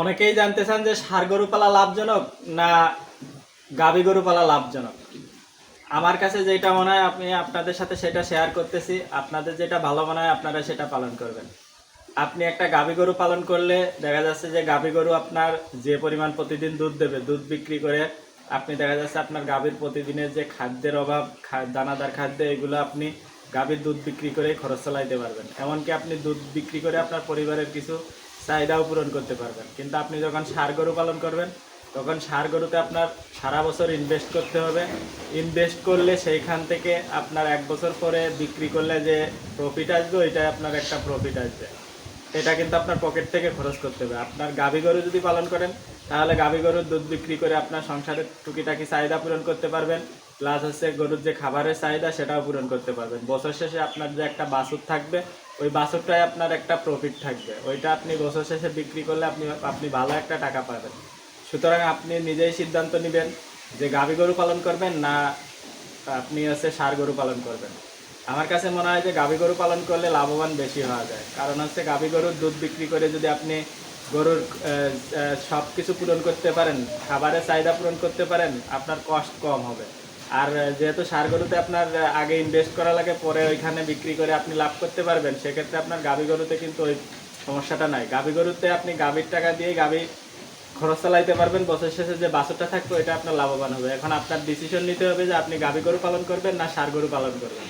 অনেকেই জানতে চান যে ষাড় গরু পালা লাভজনক না গাভী গরু পালা লাভজনক? আমার কাছে যেটা মনে হয় আপনি আপনাদের সাথে সেটা শেয়ার করতেছি। আপনাদের যেটা ভালো মনে হয়, আপনারা সেটা পালন করবেন। আপনি একটা গাভী গরু পালন করলে দেখা যাচ্ছে যে গাভী গরু আপনার যে পরিমাণ প্রতিদিন দুধ দেবে, দুধ বিক্রি করে আপনি দেখা যাচ্ছে আপনার গাভীর প্রতিদিনের যে খাদ্যের অভাব দানাদার খাদ্য, এগুলো আপনি গাভীর দুধ বিক্রি করে খরচ চালাইতে পারবেন। এমনকি আপনি দুধ বিক্রি করে আপনার পরিবারের কিছু চাহিদাও পূরণ করতে পারবেন। কিন্তু আপনি যখন সার গরু পালন করবেন, তখন সার গরুতে আপনার সারা বছর ইনভেস্ট করতে হবে। ইনভেস্ট করলে সেইখান থেকে আপনার এক বছর পরে বিক্রি করলে যে প্রফিট আসবে ওইটাই আপনার একটা প্রফিট আসবে। এটা কিন্তু আপনার পকেট থেকে খরচ করতে হবে। আপনার গাভী গরু যদি পালন করেন, তাহলে গাভী গরুর দুধ বিক্রি করে আপনার সংসারের টুকিটাকি চাহিদা পূরণ করতে পারবেন। প্লাস হচ্ছে গরুর যে খাবারের চাহিদা, সেটাও পূরণ করতে পারবেন। বছর শেষে আপনার যে একটা বাছুর থাকবে ওই বাছুরটাই আপনার একটা প্রফিট থাকবে। ওইটা আপনি বছর শেষে বিক্রি করলে আপনি আপনি ভালো একটা টাকা পাবেন। সুতরাং আপনি নিজেই সিদ্ধান্ত নেবেন যে গাভী গরু পালন করবেন না আপনি হচ্ছে ষাড় গরু পালন করবেন। আমার কাছে মনে হয় যে গাভী গরু পালন করলে লাভবান বেশি হওয়া যায়। কারণ হচ্ছে গাভী গরুর দুধ বিক্রি করে যদি আপনি গরুর সব কিছু পূরণ করতে পারেন, খাবারের চাহিদা পূরণ করতে পারেন, আপনার কষ্ট কম হবে। আর যেহেতু সার গরুতে আপনার আগে ইনভেস্ট করা লাগে, পরে ওইখানে বিক্রি করে আপনি লাভ করতে পারবেন, সেক্ষেত্রে আপনার গাভী গরুতে কিন্তু ওই সমস্যাটা নাই। গাভী গরুতে আপনি গাভীর টাকা দিয়ে গাভী খরচ চালাইতে পারবেন, বছর শেষে যে বাছরটা থাকবে এটা আপনার লাভবান হবে। এখন আপনার ডিসিশন নিতে হবে যে আপনি গাভী গরু পালন করবেন না সার গরু পালন করবেন।